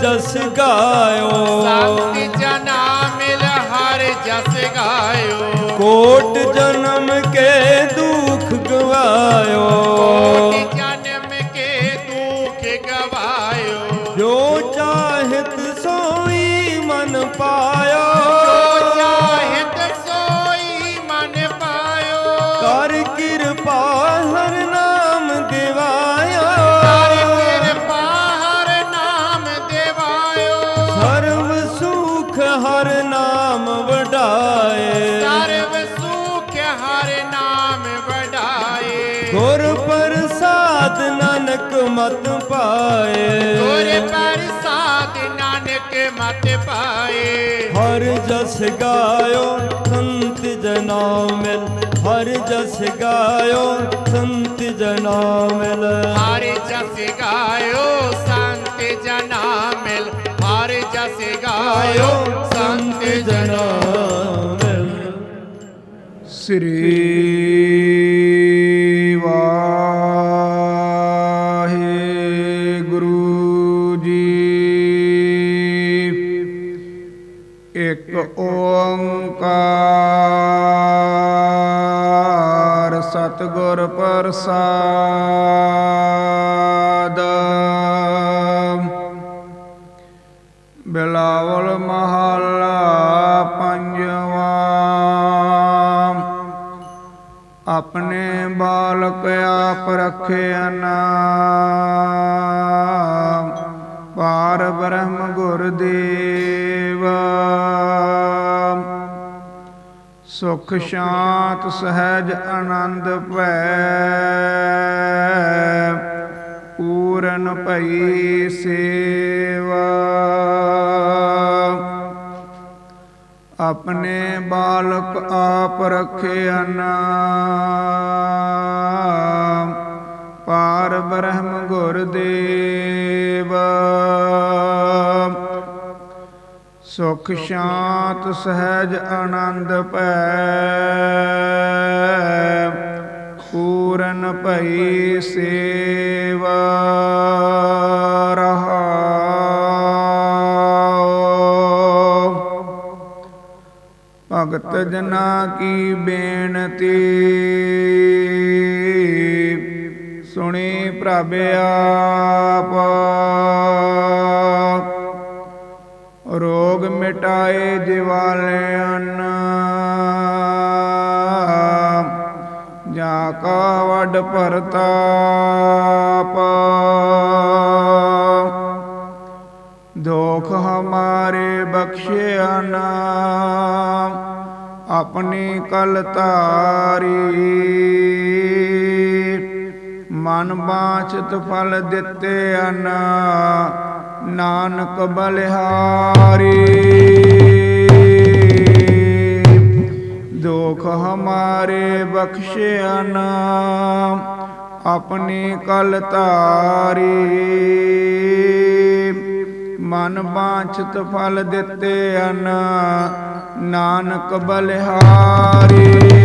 ਜਸ ਗਾਇਓ। ਸੰਤ ਜਨਾ ਮਿਲ ਹਰ ਜਸ ਗਾਇਓ। ਕੋਟ ਜਨਮ ਕੇ ਦੁਖ ਗਵਾਇਓ। ਕੋਟਿ ਜਨਮ ਕੇ ਦੁਖ ਗਵਾਇਓ। ਜੋ ਚਾਹਤ ਸੋਈ ਮਨ ਪਾਇਓ। ਮਤ ਪਾਏ। ਗੁਰ ਪ੍ਰਸਾਦ ਨਾਨਕ ਮਤ ਪਾਏ। ਹਰ ਜਸ ਗਾਇਓ ਸੰਤ ਜਨਾ ਮਿਲ। ਹਰ ਜਸ ਗਾਇਓ ਸੰਤ ਜਨਾ ਮਿਲ। ਹਰ ਜਸ ਗਾਇਓ ਸੰਤ ਜਨਾ ਮਿਲ। ਹਰ ਜਸ ਗਾਇਓ ਸੰਤ ਜਨਾ ਮਿਲ। ਸ੍ਰੀ ਇੱਕ ਓੰਕਾਰ ਸਤਿਗੁਰ ਪ੍ਰਸਾਦ। ਬਿਲਾਵਲ ਮਹੱਲਾ ਪੰਜਵਾਂ। ਆਪਣੇ ਬਾਲਕ ਆਪ ਰਖਿਆ ਪਾਰ ਬ੍ਰਹਮ ਗੁਰ ਗੁਰਦੇਵ ਸੁਖ ਸ਼ਾਂਤ ਸਹਿਜ ਆਨੰਦ ਭੈ। ਪੂਰਨ ਭਈ ਸੇਵਾ। ਆਪਣੇ ਬਾਲਕ ਆਪ ਰਖਿਆ ਨਾਮ ਪਾਰ ਬ੍ਰਹਮ ਗੁਰਦੇਵ ਸੁਖ ਸ਼ਾਂਤ ਸਹਿਜ ਆਨੰਦ ਭੈ ਪੂਰਨ ਭਈ ਸੇਵਾ ਭਗਤ ਜਨਾ ਕੀ ਬੇਨਤੀ? ਸੁਣੀ ਪ੍ਰਭ ਆਪ। ਰੋਗ ਮਿਟਾਏ ਜਿਵਾਲਿਆਂ ਜਾ ਕਾ ਵਡ ਪਰਤਾਪ। ਦੋਖ ਹਮਾਰੇ ਬਖਸ਼ਿਆ ਨਾ ਆਪਣੀ ਕਲ ਤਾਰੀ ਮਨ ਬਾਚਤ ਫਲ ਦਿੱਤੇ ਅਨ। ਨਾਨਕ ਬਲਿਹਾਰੀ। ਦੁਖ ਹਮਾਰੇ ਬਖਸ਼ਿਆ ਨਾ ਆਪਣੀ ਕਲ ਤਾਰੀ ਮਨ ਬਾਂਛਤ ਫਲ ਦਿੱਤੇ ਅਨ, ਨਾਨਕ ਬਲਿਹਾਰੀ।